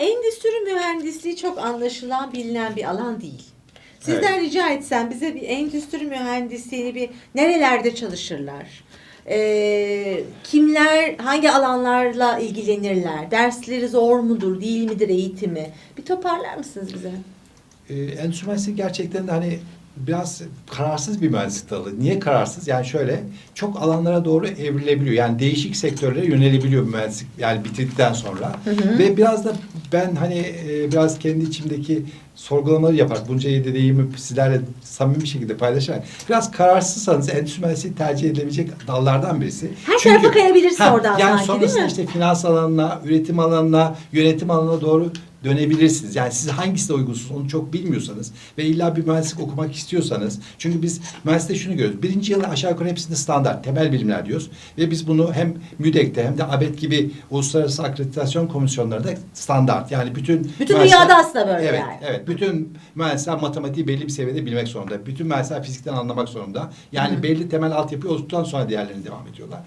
endüstri mühendisliği çok anlaşılan bilinen bir alan değil. Sizden rica etsem bize bir endüstri mühendisliğini bir nerelerde çalışırlar? Ee, kimler hangi alanlarla ilgilenirler? Dersleri zor mudur, değil midir eğitimi? Bir toparlar mısınız bize? Ee, endüstri mühendisliği gerçekten de hani biraz kararsız bir mühendislik dalı. Niye kararsız? Yani şöyle çok alanlara doğru evrilebiliyor. Yani değişik sektörlere yönelebiliyor mühendislik yani bitirdikten sonra. Ve biraz da ben hani e, biraz kendi içimdeki sorgulamaları yaparak bunca deneyimi sizlerle samimi bir şekilde paylaşarak biraz kararsızsanız endüstri mühendisliği tercih edilebilecek dallardan birisi. Her tarafa kayabilirsin oradan yani sanki, değil sonrasında mi? işte finans alanına, üretim alanına, yönetim alanına doğru dönebilirsiniz. Yani siz hangisine uygunsunuz onu çok bilmiyorsanız ve illa bir mühendislik okumak istiyorsanız çünkü biz mühendislikte şunu görüyoruz. Birinci yıl aşağı yukarı hepsinde standart, temel bilimler diyoruz. Ve biz bunu hem MÜDEK'te hem de ABET gibi uluslararası akreditasyon komisyonlarında standart. Yani bütün Bütün dünyada aslında böyle evet, yani. Evet. Bütün mühendisler matematiği belli bir seviyede bilmek zorunda. Bütün mühendisler fizikten anlamak zorunda. Yani belli temel altyapıyı olduktan sonra diğerlerine devam ediyorlar.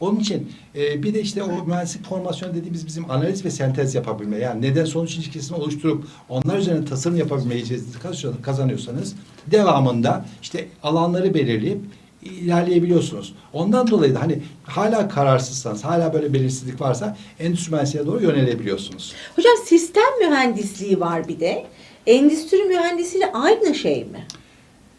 Onun için e, bir de işte o mühendislik formasyonu dediğimiz bizim analiz ve sentez yapabilme. Yani neden sonuç ilişkisini oluşturup onlar üzerine tasarım yapabilmeyi kazan- kazanıyorsanız devamında işte alanları belirleyip ilerleyebiliyorsunuz. Ondan dolayı da hani hala kararsızsanız, hala böyle belirsizlik varsa endüstri mühendisliğine doğru yönelebiliyorsunuz. Hocam sistem mühendisliği var bir de. Endüstri mühendisliği aynı şey mi?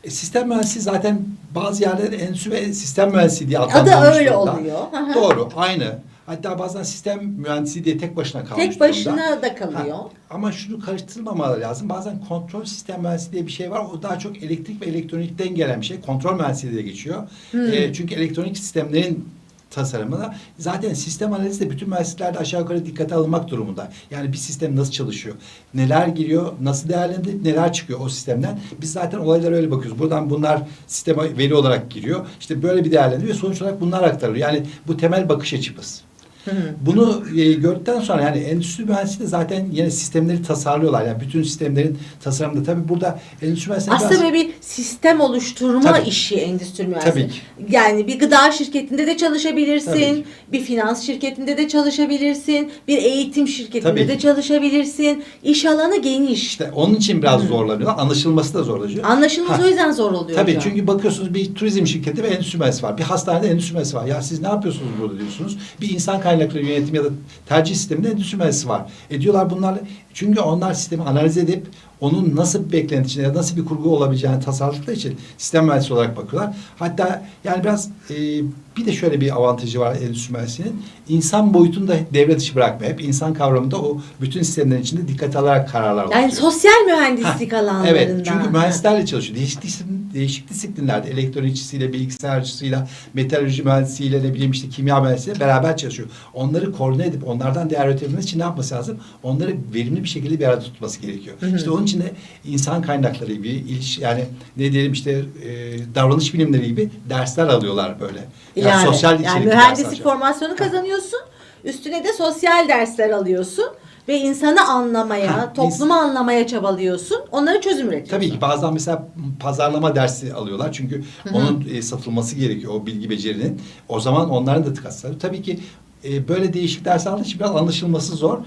E, sistem mühendisliği zaten bazı yerlerde endüstri ve sistem mühendisliği diye Adı adlandırılmış öyle durumda. oluyor. Doğru, aynı. Hatta bazen sistem mühendisliği diye tek başına kalmış Tek başına durumda. da kalıyor. Ha, ama şunu karıştırmamaları lazım. Bazen kontrol sistem mühendisliği diye bir şey var. O daha çok elektrik ve elektronikten gelen bir şey. Kontrol mühendisliği diye geçiyor. Hmm. E, çünkü elektronik sistemlerin tasarımına zaten sistem analizi de bütün mühendisliklerde aşağı yukarı dikkate alınmak durumunda. Yani bir sistem nasıl çalışıyor? Neler giriyor? Nasıl değerlendirip neler çıkıyor o sistemden? Biz zaten olaylara öyle bakıyoruz. Buradan bunlar sisteme veri olarak giriyor. İşte böyle bir değerlendiriyor. Sonuç olarak bunlar aktarılıyor. Yani bu temel bakış açımız. Hı hı. Bunu e, gördükten sonra yani endüstri mühendisliği zaten yine sistemleri tasarlıyorlar. Yani bütün sistemlerin tasarımında tabii burada endüstri mühendisliği Aslında biraz- bir sistem oluşturma Tabii. işi endüstri mühendisliği. Tabii ki. Yani bir gıda şirketinde de çalışabilirsin, bir finans şirketinde de çalışabilirsin, bir eğitim şirketinde Tabii de çalışabilirsin. İş alanı geniş. işte onun için biraz zorlanıyorlar. Anlaşılması da zorlaşıyor. Anlaşılması Ha. o yüzden zor oluyor Tabii hocam. çünkü bakıyorsunuz bir turizm şirketi ve endüstri mühendisi var. Bir hastanede endüstri mühendisi var. Ya siz ne yapıyorsunuz burada diyorsunuz. Bir insan kaynakları yönetim ya da tercih sisteminde endüstri mühendisi var. E diyorlar bunlarla çünkü onlar sistemi analiz edip onun nasıl bir beklenti içinde ya nasıl bir kurgu olabileceğini tasarladıkları için sistem mühendisi olarak bakıyorlar. Hatta yani biraz e, bir de şöyle bir avantajı var endüstri mühendisliğinin. İnsan boyutunu da devre dışı bırakmıyor. Hep insan kavramında o bütün sistemlerin içinde dikkate alarak kararlar yani alıyor. sosyal mühendislik Ha, alanlarında. Evet çünkü mühendislerle çalışıyor. Değişik, disiplin, değişik disiplinlerde elektronikçisiyle, bilgisayarcısıyla, metalurji mühendisiyle, ne bileyim işte kimya mühendisiyle beraber çalışıyor. Onları koordine edip onlardan değer üretebilmesi için ne yapması lazım? Onları verimli bir şekilde bir arada tutması gerekiyor. Hı hı. İşte onun için de insan kaynakları gibi, iliş, yani ne diyelim işte e, davranış bilimleri gibi dersler alıyorlar böyle. Yani, sosyal yani mühendislik formasyonu kazanıyorsun. Üstüne de sosyal dersler alıyorsun ve insanı anlamaya, Ha, toplumu anlamaya çabalıyorsun. Onlara çözüm üretiyorsun. Tabii ki bazen mesela pazarlama dersi alıyorlar. Çünkü onun e, satılması gerekiyor o bilgi becerinin. O zaman onların da tıkası. Tabii ki e, böyle değişik ders aldığı için biraz anlaşılması zor.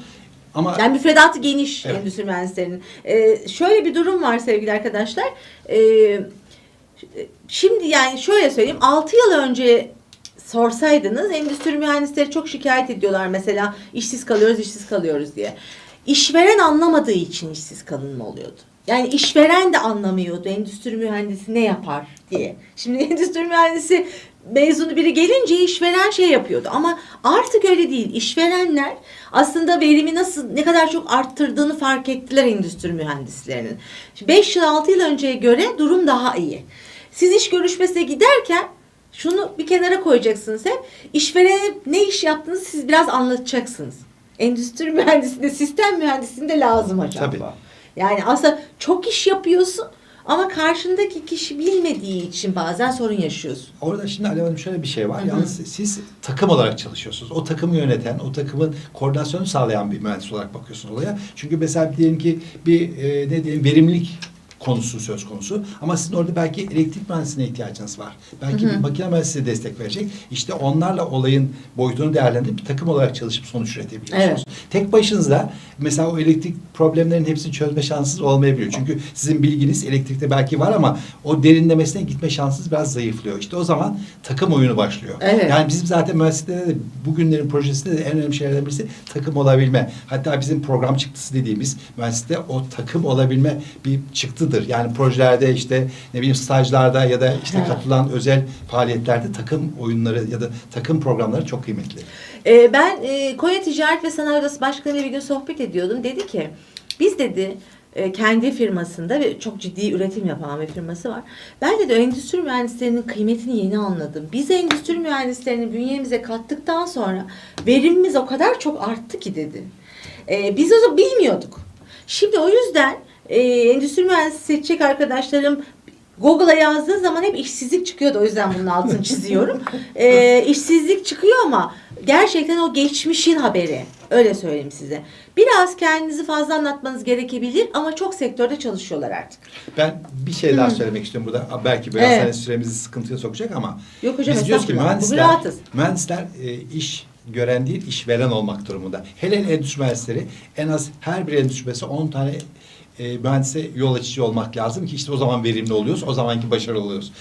Ama Yani müfredatı geniş Evet. endüstri mühendislerinin. Ee, şöyle bir durum var sevgili arkadaşlar. Ee, şimdi yani şöyle söyleyeyim. 6 yıl önce sorsaydınız endüstri mühendisleri çok şikayet ediyorlar mesela işsiz kalıyoruz işsiz kalıyoruz diye. İşveren anlamadığı için işsiz kalınma oluyordu. Yani işveren de anlamıyordu endüstri mühendisi ne yapar diye. Şimdi endüstri mühendisi mezunu biri gelince işveren şey yapıyordu ama artık öyle değil. İşverenler aslında verimi nasıl ne kadar çok arttırdığını fark ettiler endüstri mühendislerinin. 5 yıl 6 yıl önceye göre durum daha iyi. Siz iş görüşmesine giderken şunu bir kenara koyacaksınız hep. İşverene ne iş yaptığınızı siz biraz anlatacaksınız. Endüstri mühendisinde, sistem mühendisinde lazım hocam. Tabii. Yani aslında çok iş yapıyorsun ama karşındaki kişi bilmediği için bazen sorun yaşıyorsun. orada şimdi Alev Hanım şöyle bir şey var. Hı hı. Yalnız siz takım olarak çalışıyorsunuz. O takımı yöneten, o takımın koordinasyonu sağlayan bir mühendis olarak bakıyorsunuz olaya. Çünkü mesela diyelim ki bir e, ne diyelim verimlilik konusu söz konusu. Ama sizin orada belki elektrik mühendisliğine ihtiyacınız var. Belki bir makine mühendisliği destek verecek. İşte onlarla olayın boyutunu değerlendirip bir takım olarak çalışıp sonuç üretebiliyorsunuz. Evet. Tek başınıza mesela o elektrik problemlerinin hepsini çözme şansınız olmayabiliyor. Çünkü sizin bilginiz elektrikte belki var ama o derinlemesine gitme şansınız biraz zayıflıyor. İşte o zaman takım oyunu başlıyor. Evet. Yani bizim zaten mühendislikte de bugünlerin projesinde de en önemli şeylerden birisi takım olabilme. Hatta bizim program çıktısı dediğimiz mühendislikte o takım olabilme bir çıktıdır. Yani projelerde işte ne bileyim stajlarda ya da işte katılan özel faaliyetlerde takım oyunları ya da takım programları çok kıymetli. Ee, ben e, Konya Ticaret ve Sanayi Odası Başkanı'yla bir gün sohbet ediyordum. Dedi ki biz dedi e, kendi firmasında ve çok ciddi üretim yapan bir firması var. Ben dedi endüstri mühendislerinin kıymetini yeni anladım. Biz endüstri mühendislerini bünyemize kattıktan sonra verimimiz o kadar çok arttı ki dedi. E, biz o zaman bilmiyorduk. Şimdi o yüzden e, endüstri mühendisi seçecek arkadaşlarım Google'a yazdığı zaman hep işsizlik çıkıyordu. O yüzden bunun altını çiziyorum. Ee, işsizlik çıkıyor ama gerçekten o geçmişin haberi. Öyle söyleyeyim size. Biraz kendinizi fazla anlatmanız gerekebilir ama çok sektörde çalışıyorlar artık. Ben bir şey daha söylemek istiyorum burada. Belki biraz Evet. hani süremizi sıkıntıya sokacak ama Yok hocam, biz diyoruz ki mühendisler, mühendisler e, iş gören değil, işveren olmak durumunda. Hele hele endüstri mühendisleri en az her bir endüstri mühendisi 10 tane e, mühendise yol açıcı olmak lazım ki işte o zaman verimli oluyoruz, o zamanki başarılı oluyoruz.